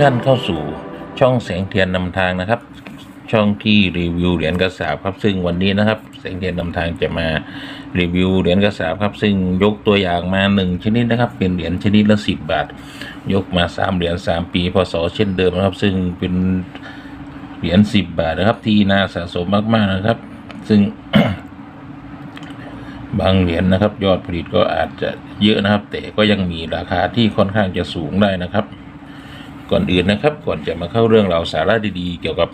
ท่านเข้าสู่ช่องแสงเทียนนำทางนะครับ ช่องที่รีวิวเหรียญกระสาบครับซึ่งวันนี้นะครับแสงเทียนนำทางจะมารีวิวเหรียญกระสาบครับ ซึ่งยกตัวอย่างมาหนึ่งชนิดนะครับ เป็นเหรียญชนิดละสิบบาท ยกมาสามเหรียญสามปีพศเช่นเดิมนะครับ ซึ่งเป็นเหรียญสิบบาทนะครับ ที่น่าสะสมมากๆนะครับ ซึ่งบางเหรียญนะครับ ยอดผลิตก็อาจจะเยอะนะครับ แต่ก็ยังมีราคาที่ค่อนข้างจะสูงได้นะครับ ก่อนอื่นนะครับ ก่อนจะมาเข้าเรื่องเราวสาระดีๆ เกี่ยวกับ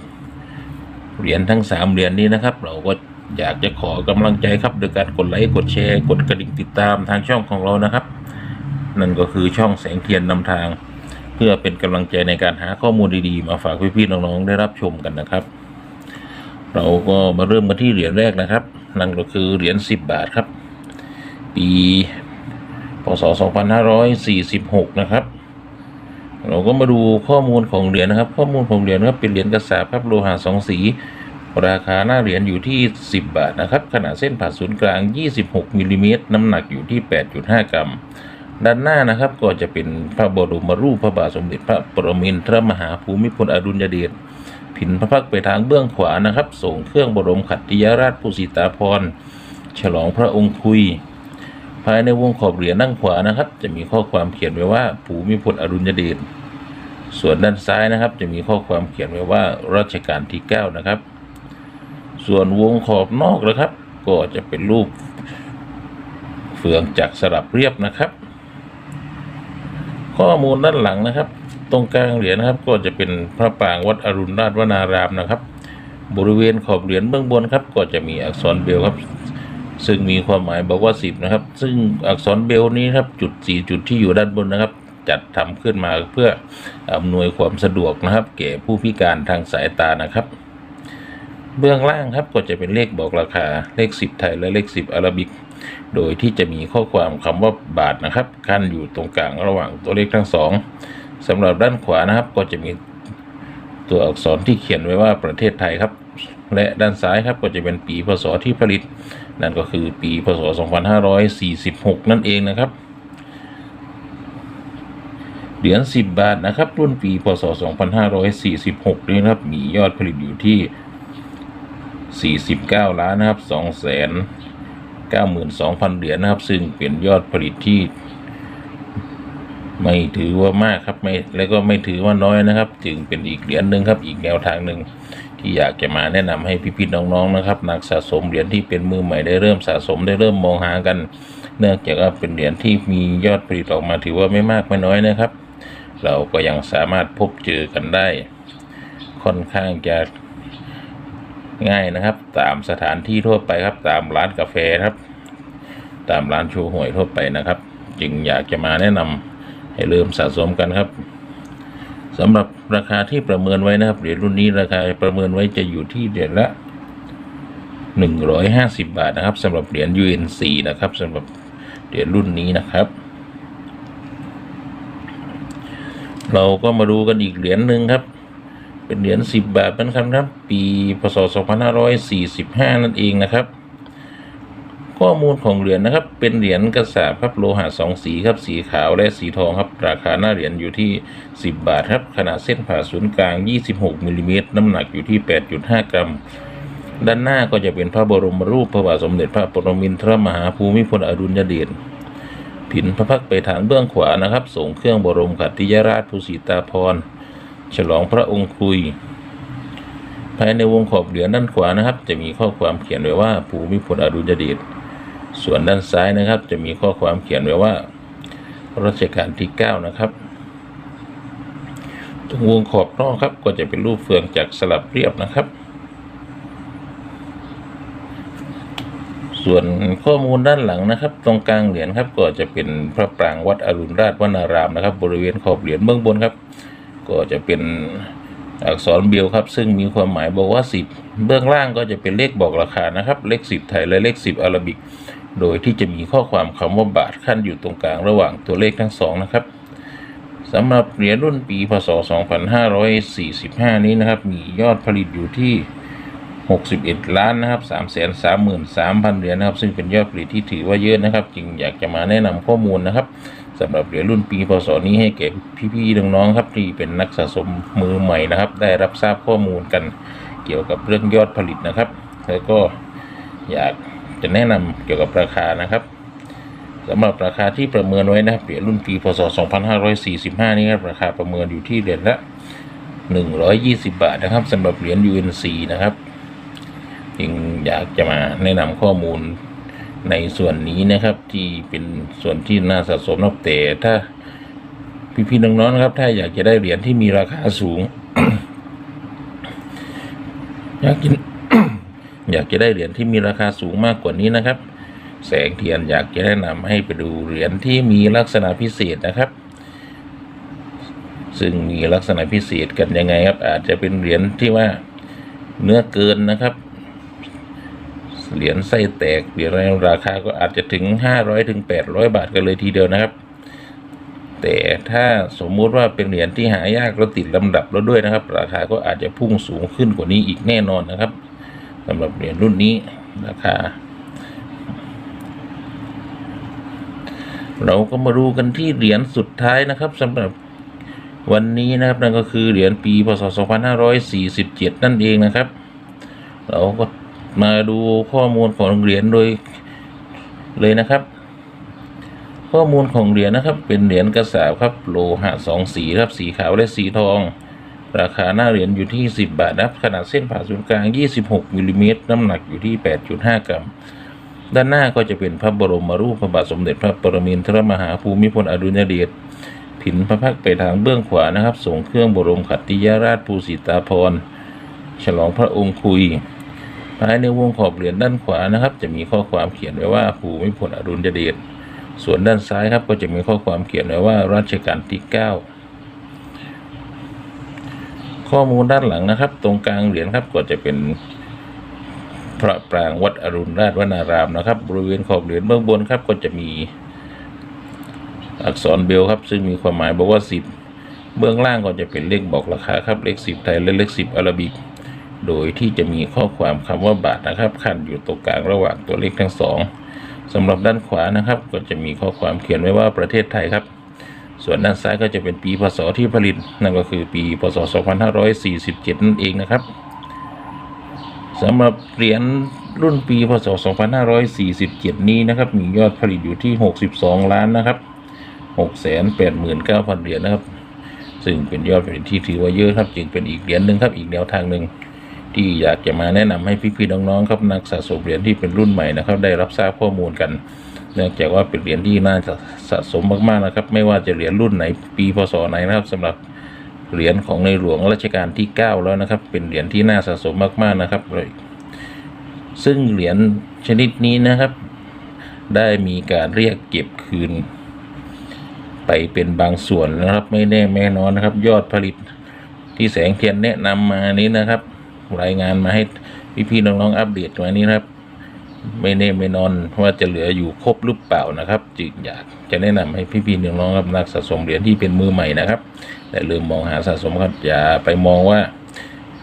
เหรียญทั้งสามเหรียญนี้นะครับ เราก็อยากจะขอกำลังใจครับโดยการกดไลค์กดแชร์ กดกระดิ่งติดตามทางช่องของเรานะครับ นั่นก็คือช่องแสงเทียนนำทาง เพื่อเป็นกำลังใจในการหาข้อมูลดีๆ มาฝากพี่ๆน้องๆได้รับชมกันนะครับ เราก็มาเริ่มกันที่เหรียญแรกนะครับ นั่นก็คือเหรียญ10 บาทครับ ปีพศ2546 นะครับ เราก็มาดูข้อมูลของเหรียญนะครับ ข้อมูลของเหรียญครับเป็นเหรียญกระสาบครับโลหะสองสี ราคาหน้าเหรียญอยู่ที่ 10 บาทนะครับ ขนาดเส้นผ่าศูนย์กลาง 26มิลลิเมตรน้ำหนักอยู่ที่ 8.5 กรัม ด้านหน้านะครับก็จะเป็นพระบรมรูปพระบาทสมเด็จพระปรมินทรมหาภูมิพลอดุลยเดชผินพระพักตร์ไปทางเบื้องขวานะครับ ส่งเครื่องบรมขัตติยราชภูสิตาภรฉลองพระองค์คุย ภายในวงขอบเหรียญด้านขวานะครับ จะมีข้อความเขียนไว้ว่าภูมิพลอดุลยเดชส่วนด้านซ้ายนะครับ จะมีข้อความเขียนไว้ว่ารัชกาลที่ 9 นะครับ ส่วนวงขอบนอกนะครับ ก็จะเป็นรูปเฟืองจักรสลับเรียบนะครับ ข้อมูลด้านหลังนะครับ ตรงกลางเหรียญนะครับ ก็จะเป็นพระปรางวัดอรุณราชวนารามนะครับ บริเวณขอบเหรียญเบื้องบนครับ ก็จะมีอักษรเบลครับ ซึ่งมีความหมายบอกว่าสิบนะครับ ซึ่งอักษรเบลนี้ครับจุดสี่จุดที่อยู่ด้านบนนะครับ จัดทำขึ้นมาเพื่ออำนวยความสะดวกนะครับแก่ผู้พิการทางสายตานะครับ เบื้องล่างครับก็จะเป็นเลขบอกราคาเลขสิบไทยและเลขสิบอาราบิก โดยที่จะมีข้อความคำว่าบาทนะครับขั้นอยู่ตรงกลางระหว่างตัวเลขทั้งสองสำหรับด้านขวานะครับก็จะมีตัวอักษรที่เขียนไว้ว่าประเทศไทยครับ และด้านซ้ายครับก็จะเป็นปีพศที่ผลิต นั่นก็คือปีพศ 2546 นั่นเองนะครับ เหรียญ10 บาทนะครับ รุ่นปีพศ 2546 นี้นะครับ มียอดผลิตอยู่ที่ 49 ล้านนะครับ 2 แสน92,000 เหรียญนะครับ ซึ่งเป็นยอดผลิตที่ ไม่ถือว่ามากครับไม่แล้วก็ไม่ถือว่าน้อยนะครับ จึงเป็นอีกเหรียญหนึ่งครับ อีกแนวทางหนึ่ง ที่อยากจะมาแนะนำให้พี่ๆน้องๆนะครับ นักสะสมเหรียญที่เป็นมือใหม่ได้เริ่มสะสมได้เริ่มมองหากัน เนื่องจากว่าเป็นเหรียญที่มียอดผลิตออกมาถือว่าไม่มากไม่น้อยนะครับ เราก็ยังสามารถพบเจอกันได้ ค่อนข้างจะง่ายนะครับ ตามสถานที่ทั่วไปครับ ตามร้านกาแฟครับ ตามร้านชว์หวยทั่วไปนะครับ จึงอยากจะมาแนะนำให้เริ่มสะสมกันครับ สำหรับราคาที่ประเมินไว้นะครับเหรียญรุ่นนี้ราคาประเมินไว้จะอยู่ที่เหรียญละหนึ่งร้อยห้าสิบบาทนะครับสำหรับเหรียญ UNC นะครับสำหรับเหรียญรุ่นนี้นะครับ เราก็มาดูกันอีกเหรียญหนึ่งครับ เป็นเหรียญสิบบาทเหมือนกันครับ ปีพศสองพันห้าร้อยสี่สิบห้านั่นเองนะครับ ข้อมูลของเหรียญนะครับ เป็นเหรียญกระสาบครับโลหะสองสีครับสีขาวและสีทองครับ ราคาหน้าเหรียญอยู่ที่ 10 บาทครับขนาดเส้นผ่าศูนย์กลาง 26มิลลิเมตรน้ำหนักอยู่ที่ 8.5 กรัม ด้านหน้าก็จะเป็นพระบรมรูปพระบาทสมเด็จพระปรมินทรมหาภูมิพลอดุลยเดชผินพระพักตร์ไปทางเบื้องขวานะครับส่งเครื่องบรมขัตติยราชภูสิตาภรฉลองพระองค์คุยภายในวงขอบเหรียญด้านขวานะครับ จะมีข้อความเขียนไว้ว่าภูมิพลอดุลยเดช ส่วนด้านซ้ายนะครับ จะมีข้อความเขียนไว้ว่ารัชกาลที่ 9 นะครับ ตรงวงขอบนอกครับก็จะเป็นรูปเฟืองจากสลับเรียบนะครับ ส่วนข้อมูลด้านหลังนะครับ ตรงกลางเหรียญครับก็จะเป็นพระปรางวัดอรุณราชวนารามนะครับ บริเวณขอบเหรียญเบื้องบนครับ ก็จะเป็นอักษรเบียวครับ ซึ่งมีความหมายบอกว่า 10 เบื้องล่างก็จะเป็นเลขบอกราคานะครับ เลข 10 ไทยและเลข 10 อาราบิก โดยที่จะมีข้อความคำว่าบาทขั้นอยู่ตรงกลางระหว่างตัวเลขทั้งสองนะครับสำหรับเหรียญรุ่นปีพศ 2545 นี้นะครับ มียอดผลิตอยู่ที่ 61 ล้านนะครับ 333,000 เหรียญนะครับ ซึ่งเป็นยอดผลิตที่ถือว่าเยอะนะครับ จึงอยากจะมาแนะนำข้อมูลนะครับสสำหรับเหรียญรุ่นปีพศนี้ให้แก่พี่ๆน้องๆครับที่เป็นนักสะสมมือใหม่นะครับ ได้รับทราบข้อมูลกันเกี่ยวกับเรื่องยอดผลิตนะครับ แล้วก็อยาก จะแนะนำเกี่ยวกับราคานะครับสำหรับราคาที่ประเมินไว้นะครับเหรียญรุ่นปีพศ 2545 นี้ครับราคาประเมินอยู่ที่เหรียญละ 120 บาทนะครับสำหรับเหรียญ UNC นะครับจึงอยากจะมาแนะนำข้อมูลในส่วนนี้นะครับ ที่เป็นส่วนที่น่าสะสมนับแต่ถ้าพี่ๆน้องๆนะครับ ถ้าอยากจะได้เหรียญที่มีราคาสูงอยากกิน อยากจะได้เหรียญที่มีราคาสูงมากกว่านี้นะครับ แสงเทียนอยากจะแนะนำให้ไปดูเหรียญที่มีลักษณะพิเศษนะครับ ซึ่งมีลักษณะพิเศษกันยังไงครับ อาจจะเป็นเหรียญที่ว่าเนื้อเกินนะครับเหรียญไส้แตกเหรียญอะไรราคาก็อาจจะถึงห้าร้อยถึงแปดร้อยบาทกันเลยทีเดียวนะครับ แต่ถ้าสมมุติว่าเป็นเหรียญที่หายากแล้วติดลำดับแล้วด้วยนะครับ ราคาก็อาจจะพุ่งสูงขึ้นกว่านี้อีกแน่นอนนะครับ สำหรับเหรียญรุ่นนี้ราคาเราก็มาดูกันที่เหรียญสุดท้ายนะครับสำหรับวันนี้นะครับนั่นก็คือเหรียญปีพศ 2547 นั่นเองนะครับ เราก็มาดูข้อมูลของเหรียญโดยเลยนะครับ ข้อมูลของเหรียญนะครับ เป็นเหรียญกระสาบครับโลหะสองสีครับสีขาวและสีทอง ราคาหน้าเหรียญอยู่ที่ 10 บาทนะครับขนาดเส้นผ่าศูนย์กลาง 26มิลลิเมตรน้ำหนักอยู่ที่ 8.5 กรัม ด้านหน้าก็จะเป็นพระบรมรูปพระบาทสมเด็จพระปรมินทรมหาภูมิพลอดุลยเดชผินพระพักตร์ไปทางเบื้องขวานะครับส่งเครื่องบรมขัตติยราชภูสิตาภรฉลองพระองค์คุยภายในวงขอบเหรียญด้านขวานะครับ จะมีข้อความเขียนไว้ว่าภูมิพลอดุลยเดชส่วนด้านซ้ายครับก็จะมีข้อความเขียนไว้ว่ารัชกาลที่ 9 ข้อมูลด้านหลังนะครับ ตรงกลางเหรียญครับก็จะเป็นพระปรางวัดอรุณราชวนารามนะครับ บริเวณขอบเหรียญเบื้องบนครับ ก็จะมีอักษรเบลครับ ซึ่งมีความหมายบอกว่า 10 เบื้องล่างก็จะเป็นเลขบอกราคาครับเลข 10 ไทยและเลข 10 อาราบิก โดยที่จะมีข้อความคำว่าบาทนะครับขั้นอยู่ตรงกลางระหว่างตัวเลขทั้งสองสำหรับด้านขวานะครับ ก็จะมีข้อความเขียนไว้ว่าประเทศไทยครับ ส่วนด้านซ้ายก็จะเป็นปีพศที่ผลิต นั่นก็คือปีพศ 2547 นั่นเองนะครับสำหรับเหรียญรุ่นปีพศ 2547 นี้นะครับ มียอดผลิตอยู่ที่ 62 ล้านนะครับ 689,000 เหรียญนะครับ ซึ่งเป็นยอดผลิตที่ถือว่าเยอะครับ จึงเป็นอีกเหรียญหนึ่งครับ อีกแนวทางหนึ่งที่อยากจะมาแนะนำให้พี่ๆน้องๆครับนักสะสมเหรียญที่เป็นรุ่นใหม่นะครับ ได้รับทราบข้อมูลกัน เนื่องจากว่าเป็นเหรียญที่น่าจะสะสมมากๆนะครับ ไม่ว่าจะเหรียญรุ่นไหนปีพศไหนนะครับสำหรับเหรียญของในหลวงรัชกาลที่ 9 แล้วนะครับ เป็นเหรียญที่น่าสะสมมากๆนะครับเลยซึ่งเหรียญชนิดนี้นะครับ ได้มีการเรียกเก็บคืน ไปเป็นบางส่วนนะครับ ไม่แน่ไม่นอนนะครับ ยอดผลิตที่แสงเทียนแนะนำมานี้นะครับ รายงานมาให้พี่ๆน้องๆอัปเดตมานี้นะครับ ไม่แน่ไม่นอนว่าจะเหลืออยู่ครบหรือเปล่านะครับ จึงอยากจะแนะนำให้พี่ๆน้องๆครับนักสะสมเหรียญที่เป็นมือใหม่นะครับแต่ลืมมองหาสะสมครับอย่าไปมองว่า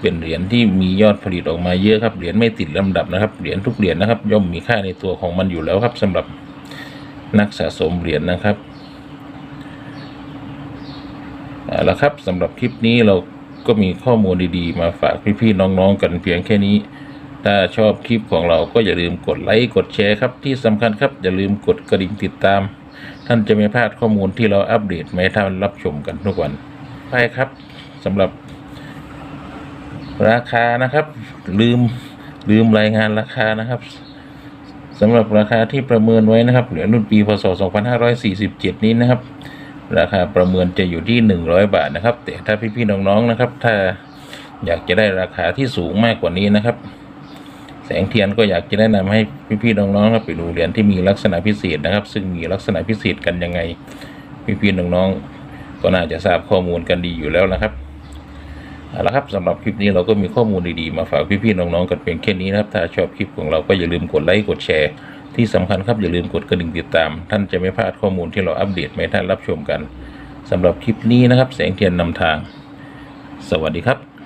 เป็นเหรียญที่มียอดผลิตออกมาเยอะครับเหรียญไม่ติดลำดับนะครับเหรียญทุกเหรียญนะครับ ย่อมมีค่าในตัวของมันอยู่แล้วครับสำหรับนักสะสมเหรียญนะครับเอาละครับสำหรับคลิปนี้เราก็มีข้อมูลดีๆ มาฝากพี่ๆน้องๆกันเพียงแค่นี้ ถ้าชอบคลิปของเราก็อย่าลืมกดไลค์กดแชร์ครับที่สำคัญครับอย่าลืมกดกระดิ่งติดตาม ท่านจะไม่พลาดข้อมูลที่เราอัปเดตมาให้ท่านรับชมกันทุกวันไปครับสำหรับราคานะครับ ลืมลืมรายงานราคานะครับสำหรับราคาที่ประเมินไว้นะครับเหรียญรุ่นปีพศ 2547 นี้นะครับ ราคาประเมินจะอยู่ที่ 100 บาทนะครับ แต่ถ้าพี่ๆน้องๆนะครับ ถ้าอยากจะได้ราคาที่สูงมากกว่านี้นะครับ แสงเทียนก็อยากจะแนะนำให้พี่ๆน้องๆครับไปดูเหรียญที่มีลักษณะพิเศษนะครับ ซึ่งมีลักษณะพิเศษกันยังไง พี่ๆน้องๆก็น่าจะทราบข้อมูลกันดีอยู่แล้วนะครับเอาละครับสำหรับคลิปนี้เราก็มีข้อมูลดีๆมาฝากพี่ๆน้องๆกันเพียงแค่นี้นะครับ ถ้าชอบคลิปของเราก็อย่าลืมกดไลค์กดแชร์ ที่สำคัญครับอย่าลืมกดกระดิ่งติดตาม ท่านจะไม่พลาดข้อมูลที่เราอัปเดตมาให้ท่านรับชมกันสำหรับคลิปนี้นะครับ แสงเทียนนำทาง สวัสดีครับ